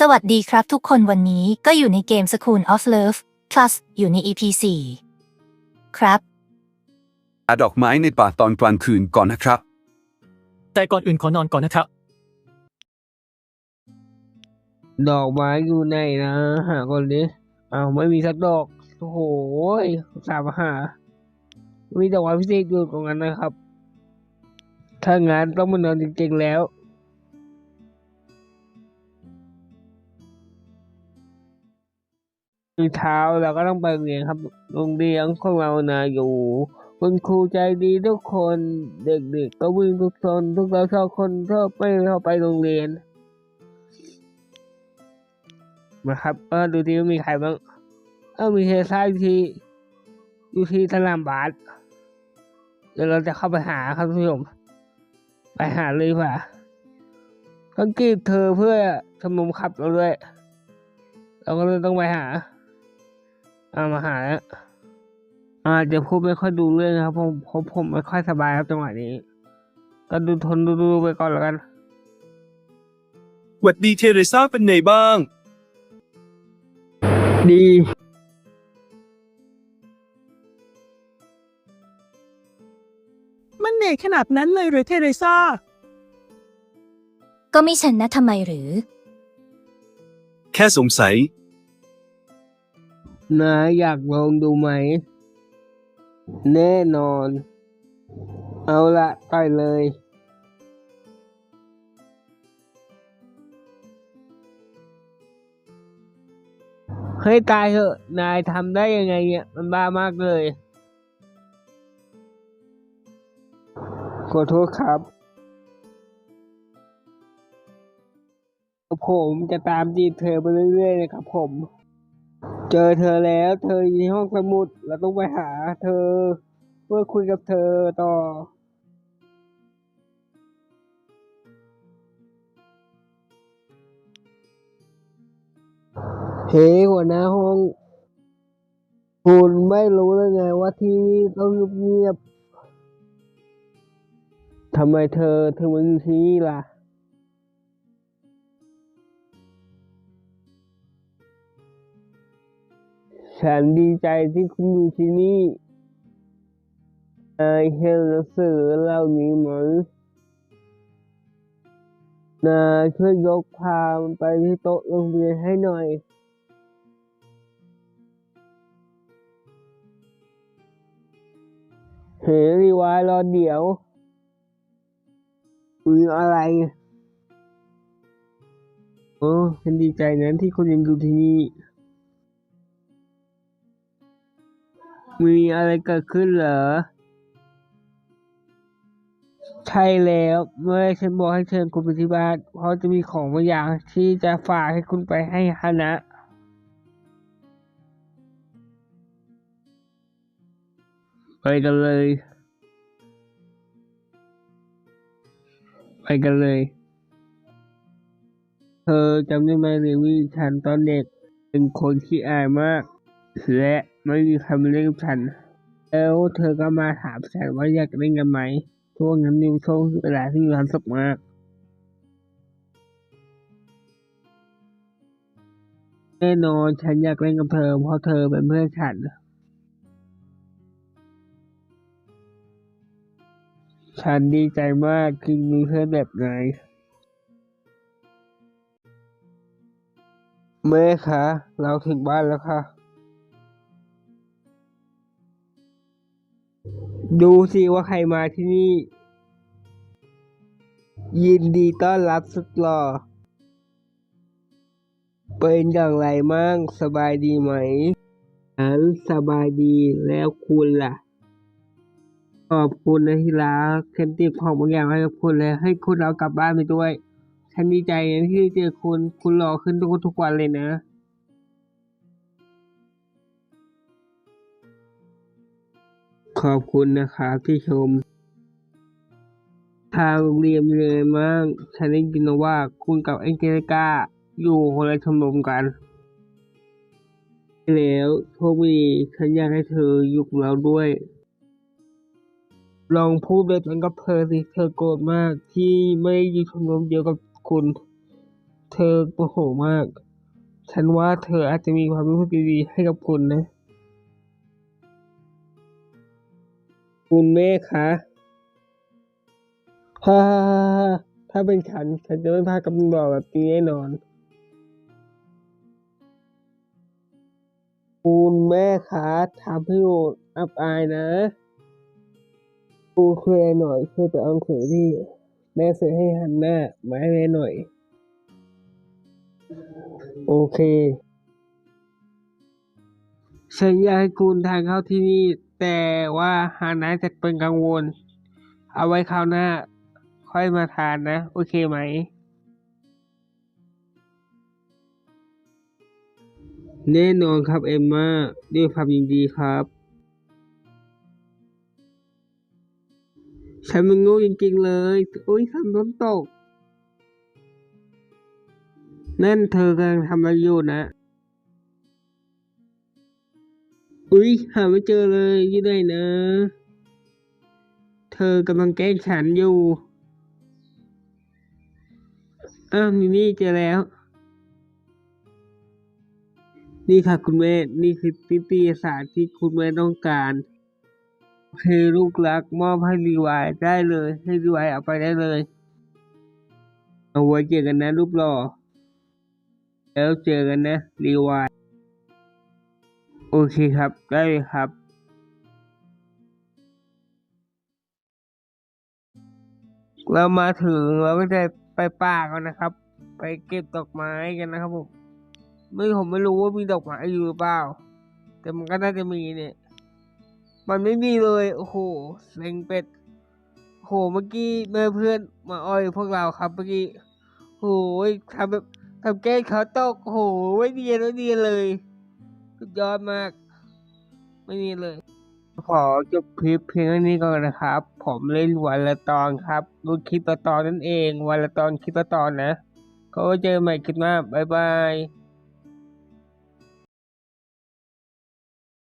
สวัสดีครับทุกคนวันนี้ก็อยู่ในเกม School of Love Plus อยู่ใน EP 4 ครับ อาดอกไม้ในป่าตอนกลางคืนก่อนนะครับ แต่ก่อนอื่นขอนอนก่อนนะครับ ดอกไม้อยู่ไหนนะหาก่อนดิอ้าวไม่มีสักดอกโอ้โหยสามหา มีดอกไม้พิเศษอยู่ตรงนั้นนะครับ ถ้างั้นต้องมานอนจริงๆแล้ว เช้าเราก็ต้องไปเรียนครับ โรงเรียนของเรานะอยู่ คุณครูใจดีทุกคน เด็กๆก็วิ่งทุกโซนทุกเราชอบคนชอบไม่ชอบไปโรงเรียนนะครับเออดูทีว่ามีใครบ้าง เออมีเฮซ่าอยู่ที่อยู่ที่สนามบาสเดี๋ยวเราจะเข้าไปหาครับท่านผู้ชมไปหาเลยดีกว่าต้องกีบเธอเพื่อชมรมขับเราด้วย เราก็เลยต้องไปหา เอามาหาแล้วอ่าเดี๋ยวพูดไม่ค่อยดูเรื่องนะครับผมผมผมไม่ค่อยสบายครับจังหวะนี้ ก็ดูทนดูดูไปก่อนแล้วกันหวัดดีเทเรซ่าเป็นไงบ้าง ดี มันเหนื่อยขนาดนั้นเลยหรือเทเรซ่าก็ไม่ฉันนะทำไมหรือ แค่สงสัย นะอยากลองดูไหม แน่นอน เอาละต่อยเลยเฮ้ยตายเถอะ นายทำได้ยังไงเนี่ย มันบ้ามากเลย ขอโทษครับ ผมจะตามจีบเธอไปเรื่อยๆนะครับผม เจอเธอแล้ว เธออยู่ในห้องสมุด เราต้องไปหา เธอ เพื่อคุยกับเธอต่อ เฮ้หัวหน้าห้อง คุณไม่รู้เลยไงว่าที่นี่ต้องเงียบๆทำไมเธอถึงมาอยู่ที่นี่ล่ะ ฉันดีใจที่คุณอยู่ที่นี่นายเห็นหนังสือเหล่านี้ไหมนายช่วยยกพามันไปที่โต๊ะโรงเรียนให้หน่อยเฮรีวายรอเดี๋ยวมีอะไรโอ้ฉันดีใจนั้นที่คุณยังอยู่ที่นี่ มีอะไรเกิดขึ้นเหรอ ใช่แล้วเมื่อฉันบอกให้เชิญคุณไปที่บ้านเพราะจะมีของบางอย่างที่จะฝากให้คุณไปให้ฮานะไปกันเลย ไปกันเลย เธอจำได้ไหมเรวี่ฉันตอนเด็กเป็นคนที่อายมาก และไม่มีใครมาเล่นกับฉัน แล้วเธอก็มาถามฉันว่าอยากเล่นกันไหมช่วงนั้นนิวโช่วงเวลาที่มีความสุขมากแน่นอนฉันอยากเล่นกับเธอเพราะเธอเป็นเพื่อนฉัน ฉันดีใจมากที่มีเพื่อนแบบนายแม่คะ เราถึงบ้านแล้วค่ะ ดูสิว่าใครมาที่นี่ ยินดีต้อนรับสุดหล่อ เป็นอย่างไรมั่งสบายดีไหมฉันสบายดีแล้วคุณล่ะ ขอบคุณนะที่รักฉันติดของบางอย่างให้กับคุณแล้วให้คุณเอากลับบ้านไปด้วย ฉันดีใจนะที่ได้เจอคุณ คุณหล่อขึ้นทุกทุกวันเลยนะ ขอบคุณนะครับที่ชม ทางโรงเรียนเป็นยังไงบ้างฉันได้ยินมาว่าคุณกับแองเจลิก้าอยู่คนละชมรมกัน แล้วโชคดีฉันอยากให้เธออยู่กับเราด้วย ลองพูดแบบนั้นกับเธอสิเธอโกรธมากที่ไม่อยู่ชมรมเดียวกับคุณ เธอโมโหมาก ฉันว่าเธออาจจะมีความรู้สึกดีๆให้กับคุณนะ คุณแม่คะฮ่าถ้าเป็นฉัน ฉันจะไม่พากับมึงบอกแบบนี้แน่นอน คุณแม่คะทำให้โออับอายนะคุณคุยหน่อยช่วยไปเอาหนังสือที่แม่ซื้อให้ฮันน่ามาให้แม่หน่อย โอเค ฉันอยากให้คุณทานข้าวที่นี่ แต่ว่าฮาน่าจะเป็นกังวล เอาไว้คราวหน้า ค่อยมาทานนะ โอเคไหม แน่นอนครับเอมมาด้วยความยินดีครับ ฉันมันโง่จริงๆเลยอุ้ยทำน้ำตก นั่นเธอกำลังทำอะไรอยู่นะ อุ้ยหาไม่เจอเลยยู่ไหนนะ เธอกำลังแกล้งฉันอยู่ อ้าวนี่นี่เจอแล้ว นี่ค่ะคุณแม่ นี่คือนิตยสารที่คุณแม่ต้องการโอเคลูกรักมอบให้รีวายได้เลย ให้รีวายเอาไปได้เลย เอาไว้เจอกันนะรูปหล่อแล้วเจอกันนะรีวาย โอเคครับ ได้เลยครับ เรามาถึงเราก็จะไปป่ากันนะครับ ไปเก็บดอกไม้กันนะครับผมไม่ผมไม่รู้ว่ามีดอกไม้อยู่หรือเปล่า แต่มันก็น่าจะมีเนี่ย มันไม่มีเลย โอ้โหเซ็งเป็ดโอ้โหเมื่อกี้เมื่อเพื่อนมาอ้อยพวกเราครับเมื่อกี้โอ้โหทำแบบทำแก้เขาตกโอ้โหไม่เนียนไม่เนียนเลย สุดยอดมาก ไม่มีเลย ขอจบคลิปเพียงเท่านี้ก่อนนะครับ ผมเล่นวันละตอนครับดูคลิปละตอนนั่นเอง วันละตอนคลิปละตอนนะ ก็เจอใหม่คลิปหน้าบ๊ายบาย